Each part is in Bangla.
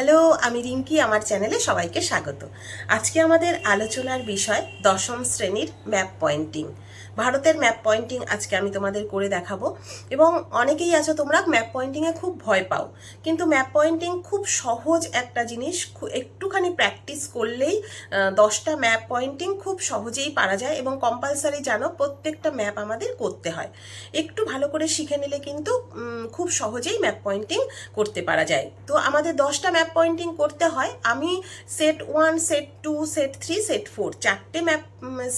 হ্যালো, আমি রিঙ্কি আমার চ্যানেলে সবাইকে স্বাগত। আজকে আমাদের আলোচনার বিষয় দশম শ্রেণির ম্যাপ পয়েন্টিং। ভারতের ম্যাপ পয়েন্টিং আজকে আমি তোমাদের করে দেখাবো। এবং অনেকেই আছো, তোমরা ম্যাপ পয়েন্টিংয়ে খুব ভয় পাও। কিন্তু ম্যাপ পয়েন্টিং খুব সহজ একটা জিনিস একটুখানি প্র্যাকটিস করলেই দশটা ম্যাপ পয়েন্টিং খুব সহজেই পারা যায় এবং কম্পালসারি জানো, প্রত্যেকটা ম্যাপ আমাদের করতে হয়। একটু ভালো করে শিখে নিলে কিন্তু খুব সহজেই ম্যাপ পয়েন্টিং করতে পারা যায়। তো আমাদের দশটা ম্যাপ পয়েন্টিং করতে হয়। আমি set one set two set three set four চারটে ম্যাপ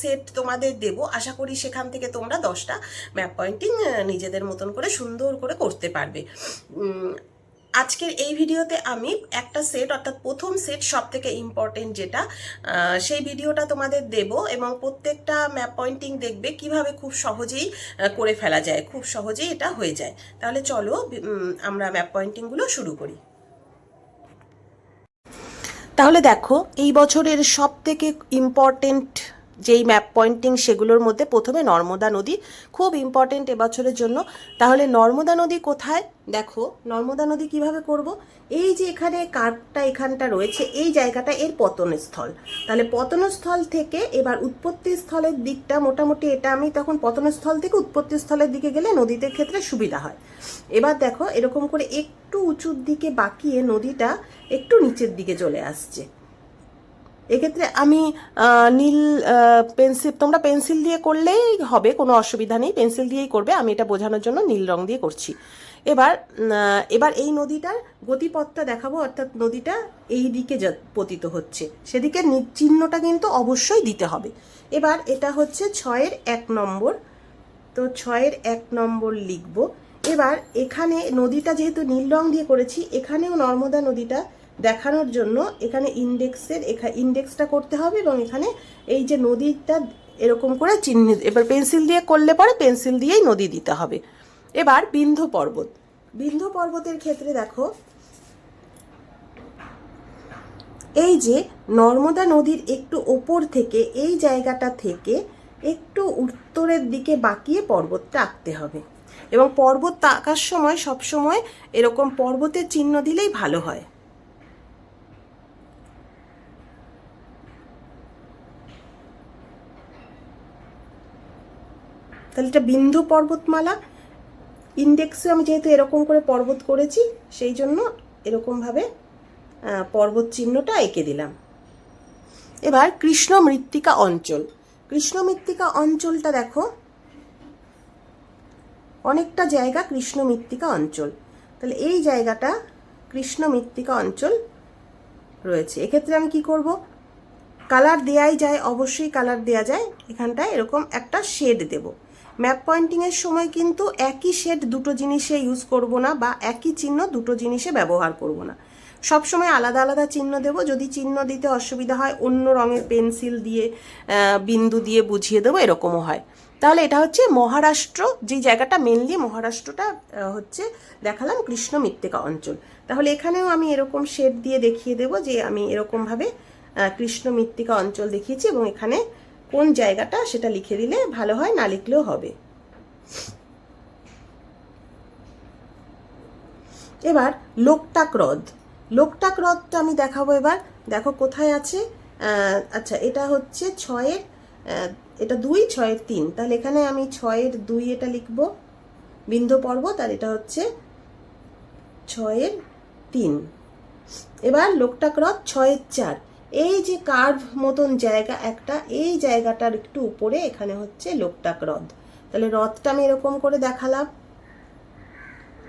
সেট তোমাদের দেব। আশা করি সেখান থেকে তোমরা দশটা ম্যাপ পয়েন্টিং নিজেদের মতন করে সুন্দর করে করতে পারবে। আজকের এই ভিডিওতে আমি একটা সেট অর্থাৎ প্রথম সেট সব থেকে ইম্পর্টেন্ট যেটা সেই ভিডিওটা তোমাদের দেব এবং প্রত্যেকটা ম্যাপ পয়েন্টিং দেখবে কীভাবে খুব সহজেই করে ফেলা যায়, খুব সহজেই এটা হয়ে যায়। তাহলে চলো আমরা ম্যাপ পয়েন্টিংগুলো শুরু করি। তাহলে দেখো, এই বছরের সব থেকে ইম্পর্টেন্ট যেই ম্যাপ পয়েন্টিং সেগুলোর মধ্যে প্রথমে নর্মদা নদী খুব ইম্পর্টেন্ট এবছরের জন্য। তাহলে নর্মদা নদী কোথায়? দেখো, নর্মদা নদী কীভাবে করব? এই যে এখানে কার্ভটা এখানটা রয়েছে, এই জায়গাটা এর পতনস্থল। তাহলে পতনস্থল থেকে এবার উৎপত্তি স্থলের দিকটা মোটামুটি এটা, আমি তখন পতনস্থল থেকে উৎপত্তি স্থলের দিকে গেলে নদীতে ক্ষেত্রে সুবিধা হয়। এবার দেখো, এরকম করে একটু উঁচুর দিকে বাঁকিয়ে নদীটা একটু নিচের দিকে চলে আসছে। এক্ষেত্রে আমি নীল পেন্সিল, তোমরা পেন্সিল দিয়ে করলেই হবে, কোনো অসুবিধা নেই, পেন্সিল দিয়েই করবে, আমি এটা বোঝানোর জন্য নীল রং দিয়ে করছি। এবার এবার এই নদীটার গতিপথটা দেখাবো, অর্থাৎ নদীটা এই দিকে পতিত হচ্ছে, সেদিকে চিহ্নটা কিন্তু অবশ্যই দিতে হবে। এবার এটা হচ্ছে ছয়ের এক নম্বর, তো ছয়ের এক নম্বর লিখব। এবার এখানে নদীটা যেহেতু নীল রং দিয়ে করেছি, এখানেও নর্মদা নদীটা দেখানোর জন্য এখানে ইন্ডেক্সের এখানে ইন্ডেক্সটা করতে হবে এবং এখানে এই যে নদীটা এরকম করে চিহ্নিত, এবার পেন্সিল দিয়ে করলে পরে পেন্সিল দিয়েই নদী দিতে হবে। এবার বিন্ধ্য পর্বত। বিন্ধ্য পর্বতের ক্ষেত্রে দেখো, এই যে নর্মদা নদীর একটু ওপর থেকে, এই জায়গাটা থেকে একটু উত্তরের দিকে বাঁকিয়ে পর্বতটা আঁকতে হবে। এবং পর্বত আঁকার সময় সবসময় এরকম পর্বতের চিহ্ন দিলেই ভালো হয়। তাহলে এটা বিন্দু পর্বতমালা। ইন্ডেক্সে আমি যেহেতু এরকম করে পর্বত করেছি, সেই জন্য এরকমভাবে পর্বত চিহ্নটা এঁকে দিলাম। এবার কৃষ্ণ মৃত্তিকা অঞ্চল। কৃষ্ণ মৃত্তিকা অঞ্চলটা দেখো। অনেকটা জায়গা কৃষ্ণ মৃত্তিকা অঞ্চল। তাহলে এই জায়গাটা কৃষ্ণ মৃত্তিকা অঞ্চল রয়েছে। এক্ষেত্রে আমি কি করব? কালার দেয়াই যায়, অবশ্যই কালার দেয়া যায়। এখানটায় এরকম একটা শেড দেব। ম্যাপ পয়েন্টিংয়ের সময় কিন্তু একই শেড দুটো জিনিসে ইউজ করব না বা একই চিহ্ন দুটো জিনিসে ব্যবহার করব না। সব সময় আলাদা আলাদা চিহ্ন দেব। যদি চিহ্ন দিতে অসুবিধা হয়, অন্য রঙের পেন্সিল দিয়ে বিন্দু দিয়ে বুঝিয়ে দেবো, এরকমও হয়। তাহলে এটা হচ্ছে মহারাষ্ট্র, যে জায়গাটা মেনলি মহারাষ্ট্রটা হচ্ছে দেখালাম কৃষ্ণ মৃত্তিকা অঞ্চল। তাহলে এখানেও আমি এরকম শেড দিয়ে দেখিয়ে দেব যে আমি এরকমভাবে কৃষ্ণ মৃত্তিকা অঞ্চল দেখিয়েছি এবং এখানে কোন জায়গাটা সেটা লিখে দিলে ভালো হয়, না লিখলেও হবে। এবার লোকটাক হ্রদ লোকটাক হ্রদটা আমি দেখাবো এবার। দেখো কোথায় আছে? আচ্ছা এটা হচ্ছে ছয়ের এটা দুই, ছয়ের তিন। তাহলে এখানে আমি ছয়ের দুই এটা লিখব। বিন্দু পর্বত আর এটা হচ্ছে ছয়ের তিন। এবার লোকটাক হ্রদ ছয়ের চার। এই যে কার্ভ মতন জায়গা একটা, এই জায়গাটার একটু উপরে এখানে হচ্ছে লোকটাক হ্রদ। তাহলে হ্রদটা আমি এরকম করে দেখালাম।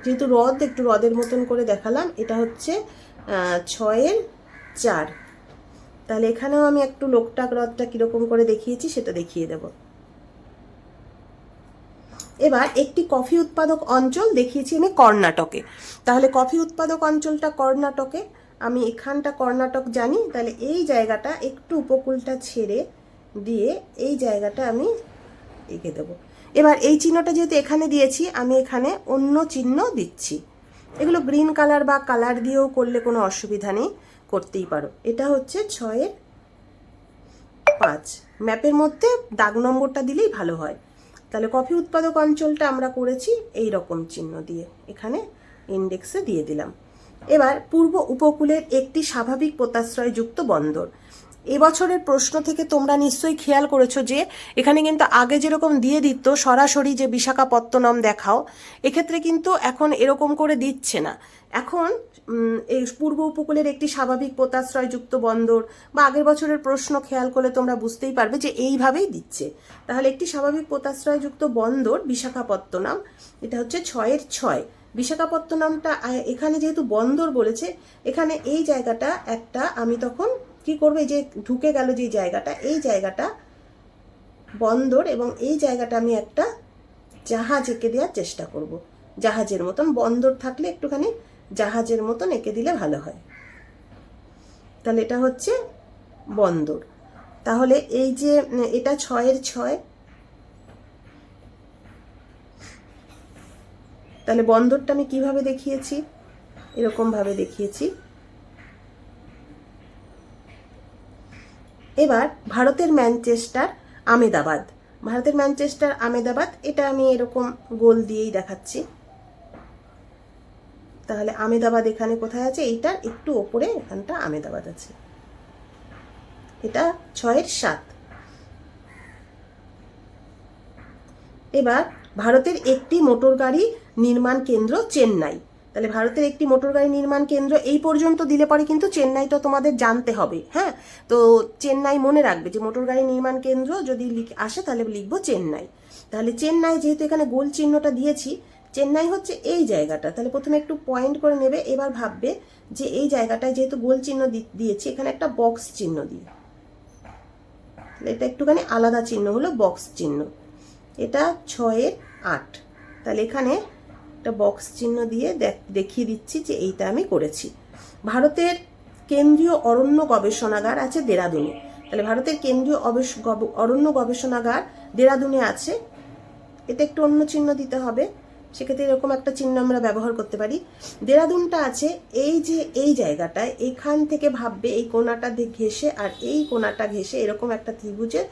যেহেতু হ্রদ একটু হ্রদের মতন করে দেখালাম, এটা হচ্ছে ছয়ের চার। তাহলে এখানেও আমি একটু লোকটাক হ্রদটা কীরকম করে দেখিয়েছি, সেটা দেখিয়ে দেব। এবার একটি কফি উৎপাদক অঞ্চল দেখিয়েছি আমি কর্ণাটকে। তাহলে কফি উৎপাদক অঞ্চলটা কর্ণাটকে। আমি এখানটা কর্ণাটক জানি, তাহলে এই জায়গাটা একটু উপকূলটা ছেড়ে দিয়ে এই জায়গাটা আমি এঁকে দেবো। এবার এই চিহ্নটা যেহেতু এখানে দিয়েছি, আমি এখানে অন্য চিহ্ন দিচ্ছি। এগুলো গ্রিন কালার বা কালার দিয়েও করলে কোনো অসুবিধা নেই, করতেই পারো। এটা হচ্ছে ছয়ের পাঁচ। ম্যাপের মধ্যে দাগ নম্বরটা দিলেই ভালো হয়। তাহলে কফি উৎপাদক অঞ্চলটা আমরা করেছি, এই রকম চিহ্ন দিয়ে। এখানে ইন্ডেক্সে দিয়ে দিলাম। এবার পূর্ব উপকূলের একটি স্বাভাবিক পোতাশ্রয়যুক্ত বন্দর। এবছরের প্রশ্ন থেকে তোমরা নিশ্চয়ই খেয়াল করেছ যে, এখানে কিন্তু আগে যেরকম দিয়ে দিত, সরাসরি যে বিশাখাপত্তনম দেখাও, এক্ষেত্রে কিন্তু এখন এরকম করে দিচ্ছে না। এখন এই পূর্ব উপকূলের একটি স্বাভাবিক পোতাশ্রয়যুক্ত বন্দর বা আগের বছরের প্রশ্ন খেয়াল করলে তোমরা বুঝতেই পারবে যে এইভাবেই দিচ্ছে। তাহলে একটি স্বাভাবিক পোতাশ্রয়যুক্ত বন্দর বিশাখাপত্তনম, এটা হচ্ছে ছয়ের ছয়। বিশাখাপত্তনমটা এখানে যেহেতু বন্দর বলেছে, এখানে এই জায়গাটা একটা, আমি তখন কি করব, এই যে ঢুকে গেল যে জায়গাটা, এই জায়গাটা বন্দর এবং এই জায়গাটা আমি একটা জাহাজ এঁকে দেওয়ার চেষ্টা করব। জাহাজের মতন বন্দর থাকলে একটুখানি জাহাজের মতন এঁকে দিলে ভালো হয়। তাহলে এটা হচ্ছে বন্দর। তাহলে এই যে এটা ছয়ের ছয় তাহলে বন্দরটা আমি কীভাবে দেখিয়েছি? এরকম ভাবে দেখিয়েছি। এবার ভারতের ম্যানচেস্টার, আমেদাবাদ। ভারতের ম্যানচেস্টার, আমেদাবাদ, এটা আমি এরকম গোল দিয়েই দেখাচ্ছি। তাহলে আমেদাবাদ এখানে কোথায় আছে? এইটার একটু ওপরে এখানটা আমেদাবাদ আছে। এটা ছয়ের সাত। এবার ভারতের একটি মোটর গাড়ি নির্মাণ কেন্দ্র চেন্নাই। তাহলে ভারতের একটি মোটর গাড়ি নির্মাণ কেন্দ্র এই পর্যন্ত দিলে পরে কিন্তু চেন্নাই তো তোমাদের জানতে হবে হ্যাঁ? তো চেন্নাই মনে রাখবে যে মোটর গাড়ি নির্মাণ কেন্দ্র যদি আসে তাহলে লিখব চেন্নাই। তাহলে চেন্নাই যেহেতু এখানে গোল চিহ্নটা দিয়েছি, চেন্নাই হচ্ছে এই জায়গাটা। তাহলে প্রথমে একটু পয়েন্ট করে নেবে, এবার ভাববে যে এই জায়গাটায় যেহেতু গোল চিহ্ন দিয়েছি, এখানে একটা বক্স চিহ্ন দিই এটা একটুখানি আলাদা চিহ্ন হলো বক্স চিহ্ন। এটা ছয়ের আট। তাহলে এখানে একটা বক্স চিহ্ন দিয়ে দেখ- দেখিয়ে দিচ্ছি যে এইটা আমি করেছি। ভারতের কেন্দ্রীয় অরণ্য গবেষণাগার আছে দেরাদুনে। তাহলে ভারতের কেন্দ্রীয় অরণ্য গবেষণাগার দেরাদুনে আছে। এটা একটু অন্য চিহ্ন দিতে হবে। সেক্ষেত্রে এরকম একটা চিহ্ন আমরা ব্যবহার করতে পারি। দেরাদুনটা আছে এই যে, এই জায়গাটায়। এখান থেকে ভাববে এই কোনাটা ঘেসে আর এই কোনাটা ঘেসে এরকম একটা ত্রিভুজের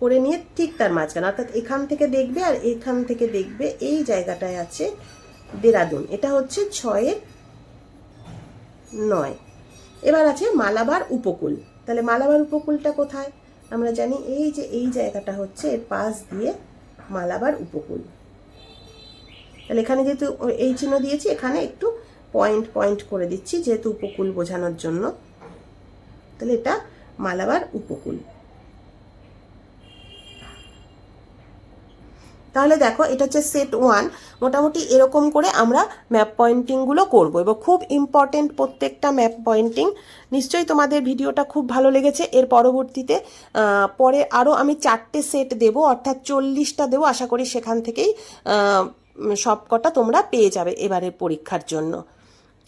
করে নিয়ে ঠিক তার মাঝখানে, অর্থাৎ এখান থেকে দেখবে আর এখান থেকে দেখবে এই জায়গাটায় আছে দেরাদুন। এটা হচ্ছে ছয়ের নয়। এবার আছে মালাবার উপকূল। তাহলে মালাবার উপকূলটা কোথায়? আমরা জানি এই যে এই জায়গাটা হচ্ছে এর পাশ দিয়ে মালাবার উপকূল। তাহলে এখানে যেহেতু এই চিহ্ন দিয়েছি, এখানে একটু পয়েন্ট পয়েন্ট করে দিচ্ছি যেহেতু উপকূল বোঝানোর জন্য। তাহলে এটা মালাবার উপকূল। তাহলে দেখো, এটা হচ্ছে সেট ওয়ান মোটামুটি এরকম করে আমরা ম্যাপ পয়েন্টিংগুলো করব। এবং খুব ইম্পর্টেন্ট প্রত্যেকটা ম্যাপ পয়েন্টিং নিশ্চয়ই তোমাদের ভিডিওটা খুব ভালো লেগেছে। এর পরবর্তীতে পরে আরও আমি চারটে সেট দেব, অর্থাৎ চল্লিশটা দেবো। আশা করি সেখান থেকেই সবকটা তোমরা পেয়ে যাবে এবারের পরীক্ষার জন্য।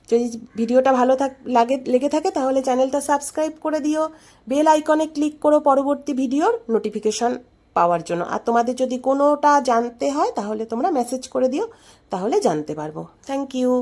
যদি ভিডিওটা ভালো থাক, লাগে, লেগে থাকে, তাহলে চ্যানেলটা সাবস্ক্রাইব করে দিও। বেল আইকনে ক্লিক করো পরবর্তী ভিডিওর নোটিফিকেশন পাওয়ার জন্য। আর তোমাদের যদি কোনোটা জানতে হয়, তাহলে তোমরা মেসেজ করে দিও, তাহলে জানতে পারব। Thank you